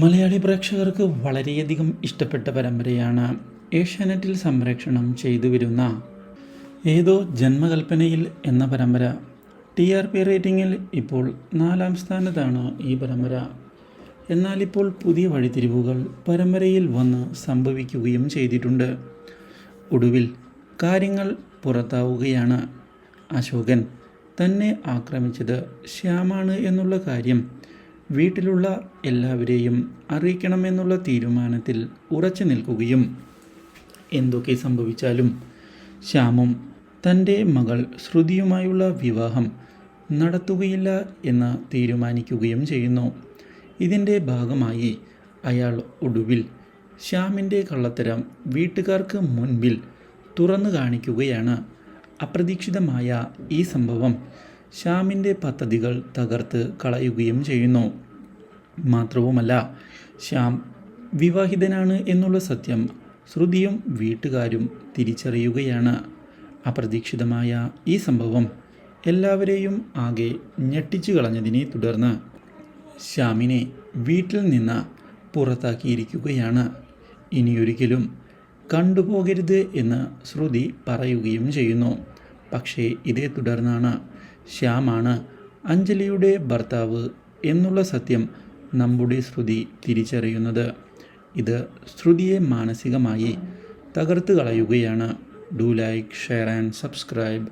മലയാളി പ്രേക്ഷകർക്ക് വളരെയധികം ഇഷ്ടപ്പെട്ട പരമ്പരയാണ് ഏഷ്യാനെറ്റിൽ സംപ്രേക്ഷണം ചെയ്തു വരുന്ന ഏതോ ജന്മകൽപ്പനയിൽ എന്ന പരമ്പര. ടി ആർ പി റേറ്റിംഗിൽ ഇപ്പോൾ നാലാം സ്ഥാനത്താണ് ഈ പരമ്പര. എന്നാലിപ്പോൾ പുതിയ വഴിത്തിരിവുകൾ പരമ്പരയിൽ വന്ന് സംഭവിക്കുകയും ചെയ്തിട്ടുണ്ട്. ഒടുവിൽ കാര്യങ്ങൾ പുറത്താവുകയാണ്. അശോകൻ തന്നെ ആക്രമിച്ചത് ശ്യാമാണ് എന്നുള്ള കാര്യം വീട്ടിലുള്ള എല്ലാവരെയും അറിയിക്കണമെന്നുള്ള തീരുമാനത്തിൽ ഉറച്ചു നിൽക്കുകയും എന്തൊക്കെ സംഭവിച്ചാലും ശ്യാമും തന്റെ മകൾ ശ്രുതിയുമായുള്ള വിവാഹം നടത്തുകയില്ല എന്ന് തീരുമാനിക്കുകയും ചെയ്യുന്നു. ഇതിന്റെ ഭാഗമായി അയാൾ ഒടുവിൽ ശ്യാമിന്റെ കള്ളത്തരം വീട്ടുകാർക്ക് മുൻപിൽ തുറന്നു കാണിക്കുകയാണ്. അപ്രതീക്ഷിതമായ ഈ സംഭവം ശ്യാമിന്റെ പദ്ധതികൾ തകർത്ത് കളയുകയും ചെയ്യുന്നു. മാത്രവുമല്ല ശ്യാം വിവാഹിതനാണ് എന്നുള്ള സത്യം ശ്രുതിയും വീട്ടുകാരും തിരിച്ചറിയുകയാണ്. അപ്രതീക്ഷിതമായ ഈ സംഭവം എല്ലാവരെയും ആകെ ഞെട്ടിച്ചു കളഞ്ഞതിനെ തുടർന്ന് ശ്യാമിനെ വീട്ടിൽ നിന്ന് പുറത്താക്കിയിരിക്കുകയാണ്. ഇനിയൊരിക്കലും കണ്ടുപോകരുത് എന്ന് ശ്രുതി പറയുകയും ചെയ്യുന്നു. പക്ഷേ ഇതേ തുടർന്നാണ് ശ്യാമാണ് അഞ്ജലിയുടെ ഭർത്താവ് എന്നുള്ള സത്യം നമ്മുടെ ശ്രുതി തിരിച്ചറിയുന്നത്. ഇത് ശ്രുതിയെ മാനസികമായി തകർത്ത് കളയുകയാണ്. Do like share and subscribe